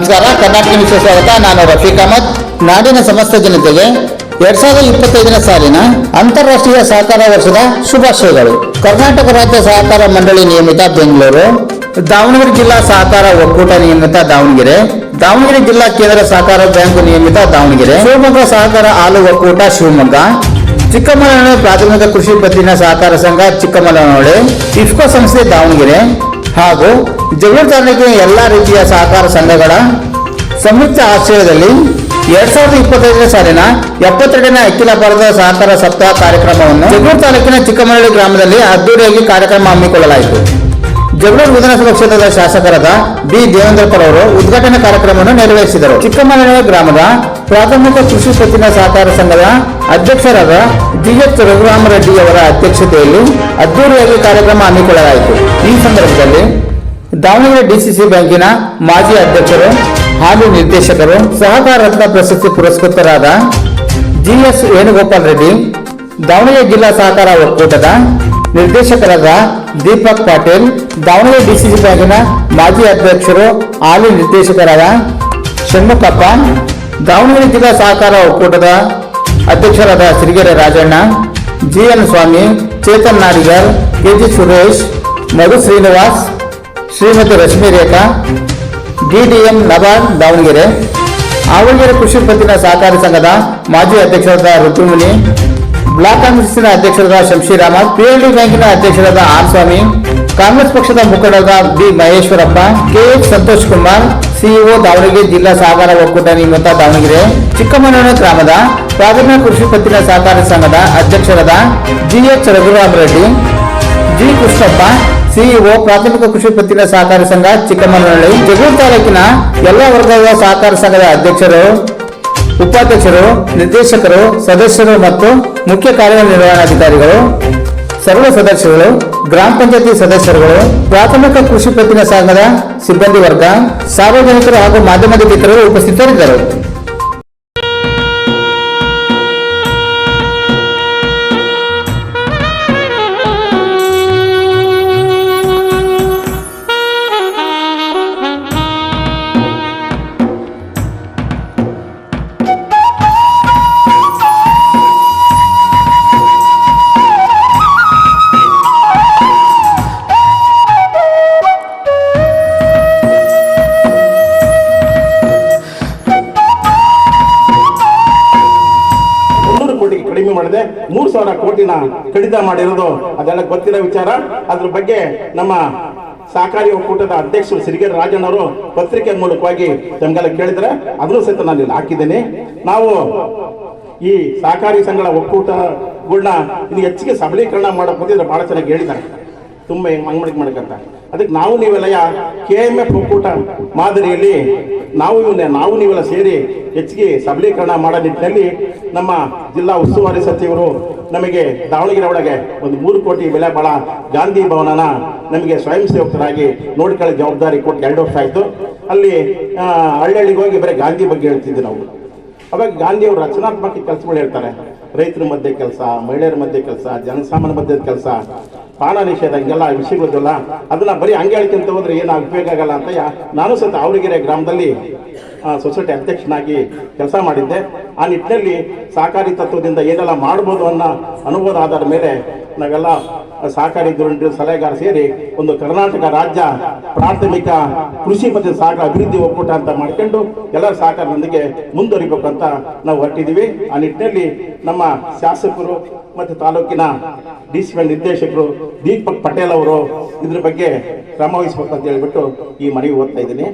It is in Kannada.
ನಮಸ್ಕಾರ. ಕರ್ನಾಟಕ ನ್ಯೂಸ್ ಸ್ವಾಗತ. ನಾನು ರಫೀಕ್ ಅಹಮದ್. ನಾಡಿನ ಸಮಸ್ತ ಜನತೆಗೆ ಎರಡ್ ಸಾವಿರದ ಇಪ್ಪತ್ತೈದನೇ ಸಾಲಿನ ಅಂತಾರಾಷ್ಟ್ರೀಯ ಸಹಕಾರ ವರ್ಷದ ಶುಭಾಶಯಗಳು. ಕರ್ನಾಟಕ ರಾಜ್ಯ ಸಹಕಾರ ಮಂಡಳಿ ನಿಯಮಿತ ಬೆಂಗಳೂರು. ದಾವಣಗೆರೆ ಜಿಲ್ಲಾ ಸಹಕಾರ ಒಕ್ಕೂಟ ನಿಯಮಿತ ದಾವಣಗೆರೆ. ದಾವಣಗೆರೆ ಜಿಲ್ಲಾ ಕೇಂದ್ರ ಸಹಕಾರ ಬ್ಯಾಂಕ್ ನಿಯಮಿತ ದಾವಣಗೆರೆ. ಶಿವಮೊಗ್ಗ ಸಹಕಾರ ಹಾಲು ಒಕ್ಕೂಟ ಶಿವಮೊಗ್ಗ. ಚಿಕ್ಕಮಗಳೂರು ಪ್ರಾಥಮಿಕ ಕೃಷಿ ಪತ್ತಿನ ಸಹಕಾರ ಸಂಘ ಚಿಕ್ಕಮಗಳೂರು. ಇಫ್ಕೋ ಸಂಸ್ಥೆ ದಾವಣಗೆರೆ. ಹಾಗೂ ಜಗಳೂರು ತಾಲೂಕಿನ ಎಲ್ಲಾ ರೀತಿಯ ಸಹಕಾರ ಸಂಘಗಳ ಸಂಯುಕ್ತ ಆಶ್ರಯದಲ್ಲಿ ಎರಡ್ ಸಾವಿರದ ಇಪ್ಪತ್ತೈದನೇ ಸಾಲಿನ ಎಪ್ಪತ್ತೆರಡನೇ ಅಖಿಲ ಭಾರತ ಸಹಕಾರ ಸಪ್ತಾಹ ಕಾರ್ಯಕ್ರಮವನ್ನು ಜಗಳೂರು ತಾಲೂಕಿನ ಚಿಕ್ಕಮಗಳೂರು ಗ್ರಾಮದಲ್ಲಿ ಅದ್ದೂರಿಯಾಗಿ ಕಾರ್ಯಕ್ರಮ ಹಮ್ಮಿಕೊಳ್ಳಲಾಯಿತು. ಜಗಳೂರು ವಿಧಾನಸಭಾ ಕ್ಷೇತ್ರದ ಶಾಸಕರಾದ ಬಿ ದೇವೇಂದ್ರಪ್ಪರ್ ಅವರು ಉದ್ಘಾಟನಾ ಕಾರ್ಯಕ್ರಮವನ್ನು ನೆರವೇರಿಸಿದರು. ಚಿಕ್ಕಮಗಳೂರು ಗ್ರಾಮದ ಪ್ರಾಥಮಿಕ ಕೃಷಿ ಪತ್ತಿನ ಸಹಕಾರ ಸಂಘದ ಅಧ್ಯಕ್ಷರಾದ ಜಿಎಚ್ ರಘುರಾಮರೆಡ್ಡಿ ಅವರ ಅಧ್ಯಕ್ಷತೆಯಲ್ಲಿ ಅದ್ದೂರಿಯಾಗಿ ಕಾರ್ಯಕ್ರಮ ಹಮ್ಮಿಕೊಳ್ಳಲಾಯಿತು. ಈ ಸಂದರ್ಭದಲ್ಲಿ ದಾವಣಗೆರೆ ಡಿಸಿಸಿ ಬ್ಯಾಂಕಿನ ಮಾಜಿ ಅಧ್ಯಕ್ಷರು ಹಾಗೂ ನಿರ್ದೇಶಕರು ಸಹಕಾರ ರತ್ನ ಪ್ರಶಸ್ತಿ ಪುರಸ್ಕೃತರಾದ ಜಿಎಸ್ ವೇಣುಗೋಪಾಲ್ ರೆಡ್ಡಿ, ದಾವಣಗೆರೆ ಜಿಲ್ಲಾ ಸಹಕಾರ ಒಕ್ಕೂಟದ ನಿರ್ದೇಶಕರಾದ ದೀಪಕ್ ಪಾಟೀಲ್, ದಾವಣಗೆರೆ ಡಿಸಿಸಿ ಬ್ಯಾಂಕಿನ ಮಾಜಿ ಅಧ್ಯಕ್ಷರು ಹಾಲಿ ನಿರ್ದೇಶಕರಾದ ಷಣ್ಮುಖಪ್ಪ, ದಾವಣಗೆರೆ ಜಿಲ್ಲಾ ಸಹಕಾರ ಒಕ್ಕೂಟದ ಅಧ್ಯಕ್ಷರಾದ Sirigere Rajanna GN Swamy, Chetan Nadigar KG Suresh, Madhu Srinivas Shrimathi Rashmi Rekha DDM NABARD Davanagere ಆವಣಗೆರೆ ಕೃಷಿ ಪತ್ತಿನ ಸಹಕಾರಿ ಸಂಘದ ಮಾಜಿ ಅಧ್ಯಕ್ಷರಾದ ರುಕ್ಮಿಣಿ ಬ್ಲಾಕ್ ಕಾಂಗ್ರೆಸ್ಸಿನ ಅಧ್ಯಕ್ಷರಾದ ಶಂಶಿರಾಮ ಪಿಎಲ್ಡಿ ಬ್ಯಾಂಕಿನ ಅಧ್ಯಕ್ಷರಾದ ಆರ್ ಸ್ವಾಮಿ ಕಾಂಗ್ರೆಸ್ ಪಕ್ಷದ ಮುಖಂಡರಾದ B Maheshwarappa KH Santosh Kumar CEO Davanagere ಜಿಲ್ಲಾ ಸಹಕಾರ ಒಕ್ಕೂಟ ನಿಯಮಿತ ದಾವಣಗೆರೆ, ಚಿಕ್ಕಮಗಳೂರು ಗ್ರಾಮದ ಪ್ರಾಥಮಿಕ ಕೃಷಿ ಪತ್ತಿನ ಸಹಕಾರಿ ಸಂಘದ ಅಧ್ಯಕ್ಷರಾದ GH Raghuram Reddy, G Krishnappa CEO ಪ್ರಾಥಮಿಕ ಕೃಷಿ ಪತ್ತಿನ ಸಹಕಾರ ಸಂಘ ಚಿಕ್ಕಮಗಳೂರು ಜಗಳೂರು ತಾಲೂಕಿನ ಎಲ್ಲ ವರ್ಗದ ಸಹಕಾರ ಸಂಘದ ಅಧ್ಯಕ್ಷರು, ಉಪಾಧ್ಯಕ್ಷರು, ನಿರ್ದೇಶಕರು, ಸದಸ್ಯರು ಮತ್ತು ಮುಖ್ಯ ಕಾರ್ಯನಿರ್ವಹಣಾಧಿಕಾರಿಗಳು ಸರ್ವ ಸದಸ್ಯರು ಗ್ರಾಮ ಪಂಚಾಯತಿ ಸದಸ್ಯರುಗಳು, ಪ್ರಾಥಮಿಕ ಕೃಷಿ ಪತ್ತಿನ ಸಂಘದ ಸಿಬ್ಬಂದಿ ವರ್ಗ, ಸಾರ್ವಜನಿಕರು ಹಾಗೂ ಮಾಧ್ಯಮದ ಮಿತ್ರರು ಉಪಸ್ಥಿತರಿದ್ದರು. ಕೋಟಿಗೆ ಕಡಿಮೆ ಮಾಡಿದೆ. ಮೂರು ಸಾವಿರ ಕೋಟಿನ ಕಡಿತ ಮಾಡಿರೋದು ಅದೆಲ್ಲ ಗೊತ್ತಿರೋ ವಿಚಾರ. ಅದ್ರ ಬಗ್ಗೆ ನಮ್ಮ ಸಹಕಾರಿ ಒಕ್ಕೂಟದ ಅಧ್ಯಕ್ಷರು ಸಿರಿಗೆರೆ ರಾಜಣ್ಣವರು ಪತ್ರಿಕೆ ಮೂಲಕವಾಗಿ ತಮಗೆಲ್ಲ ಕೇಳಿದ್ರೆ ಅದನ್ನು ಸಹಿತ ನಾನು ಇಲ್ಲಿ ಹಾಕಿದ್ದೇನೆ. ನಾವು ಈ ಸಹಕಾರಿ ಸಂಘಗಳ ಒಕ್ಕೂಟಗಳನ್ನ ಇನ್ನು ಹೆಚ್ಚಿಗೆ ಸಬಲೀಕರಣ ಮಾಡಕ್ ಬಹಳ ಚೆನ್ನಾಗಿ ಹೇಳಿದ್ದಾರೆ. ತುಂಬ ಮಂಗಳಿಗೆ ಮಾಡಕ್ಕಂತ ಅದಕ್ಕೆ ನಾವು ನೀವೆಲ್ಲ ಕೆ ಎಂ ಎಫ್ ಒಕ್ಕೂಟ ಮಾದರಿಯಲ್ಲಿ ನಾವು ಇವನ್ನ, ನಾವು ನೀವೆಲ್ಲ ಸೇರಿ ಹೆಚ್ಚಿಗೆ ಸಬಲೀಕರಣ ಮಾಡೋ ನಿಟ್ಟಿನಲ್ಲಿ ನಮ್ಮ ಜಿಲ್ಲಾ ಉಸ್ತುವಾರಿ ಸಚಿವರು ನಮಗೆ ದಾವಣಗೆರೆ ಒಳಗೆ ಒಂದು ಮೂರು ಕೋಟಿ ಬೆಲೆ ಬಾಳ ಗಾಂಧಿ ಭವನನ ನಮಗೆ ಸ್ವಯಂ ಸೇವಕರಾಗಿ ನೋಡ್ಕೊಳ್ಳೋ ಜವಾಬ್ದಾರಿ ಕೊಟ್ಟು ಎರಡು ವರ್ಷ ಆಯಿತು. ಅಲ್ಲಿ ಹಳ್ಳಿ ಹೋಗಿ ಬರೀ ಗಾಂಧಿ ಬಗ್ಗೆ ಹೇಳ್ತಿದ್ವಿ ನಾವು. ಅವಾಗ ಗಾಂಧಿ ಅವರು ರಚನಾತ್ಮಕ ಕೆಲಸಗಳು ಹೇಳ್ತಾರೆ. ರೈತರ ಮಧ್ಯೆ ಕೆಲಸ, ಮಹಿಳೆಯರ ಮಧ್ಯೆ ಕೆಲಸ ಜನಸಾಮಾನ್ಯ ಮಧ್ಯದ ಕೆಲಸ. ಪ್ರಾಣ ನಿಷೇಧ, ಹಿಂಗೆಲ್ಲ ವಿಷಯಗಳಿದೆಲ್ಲ ಅದನ್ನ ಬರೀ ಹಂಗೆ ಹೇಳ್ಕೊಂತ ಹೋದ್ರೆ ಏನು ಉಪಯೋಗ ಆಗಲ್ಲ ಅಂತ ನಾನು ಸಹಿತ ಅವರಿಗೆರೆ ಗ್ರಾಮದಲ್ಲಿ ಸೊಸೈಟಿ ಅಧ್ಯಕ್ಷನಾಗಿ ಕೆಲಸ ಮಾಡಿದ್ದೆ. ಆ ನಿಟ್ಟಿನಲ್ಲಿ ಸಹಕಾರಿ ತತ್ವದಿಂದ ಏನೆಲ್ಲ ಮಾಡ್ಬೋದು ಅನ್ನೋ ಅನುಭವದ ಆಧಾರದ ಮೇಲೆ ನಾವೆಲ್ಲ ಸಹಕಾರಿ ದುರಂಡ ಸಲಹೆಗಾರ ಸೇರಿ ಒಂದು ಕರ್ನಾಟಕ ರಾಜ್ಯ ಪ್ರಾಥಮಿಕ ಕೃಷಿ ಮತ್ತು ಸಹಕಾರ ಅಭಿವೃದ್ಧಿ ಒಕ್ಕೂಟ ಅಂತ ಮಾಡ್ಕೊಂಡು ಎಲ್ಲರ ಸಹಕಾರದೊಂದಿಗೆ ಮುಂದುವರಿಬೇಕು ಅಂತ ನಾವು ಹೊರಟಿದ್ದೀವಿ. ಆ ನಿಟ್ಟಿನಲ್ಲಿ ನಮ್ಮ ಶಾಸಕರು ಮತ್ತು ತಾಲೂಕಿನ ಡಿ ಸಿ ನಿರ್ದೇಶಕರು ದೀಪಕ್ ಪಟೇಲ್ ಅವರು ಇದ್ರ ಬಗ್ಗೆ ಕ್ರಮ ಅಂತ ಹೇಳ್ಬಿಟ್ಟು ಈ ಮನವಿ ಓದ್ತಾ ಇದ್ದೀನಿ.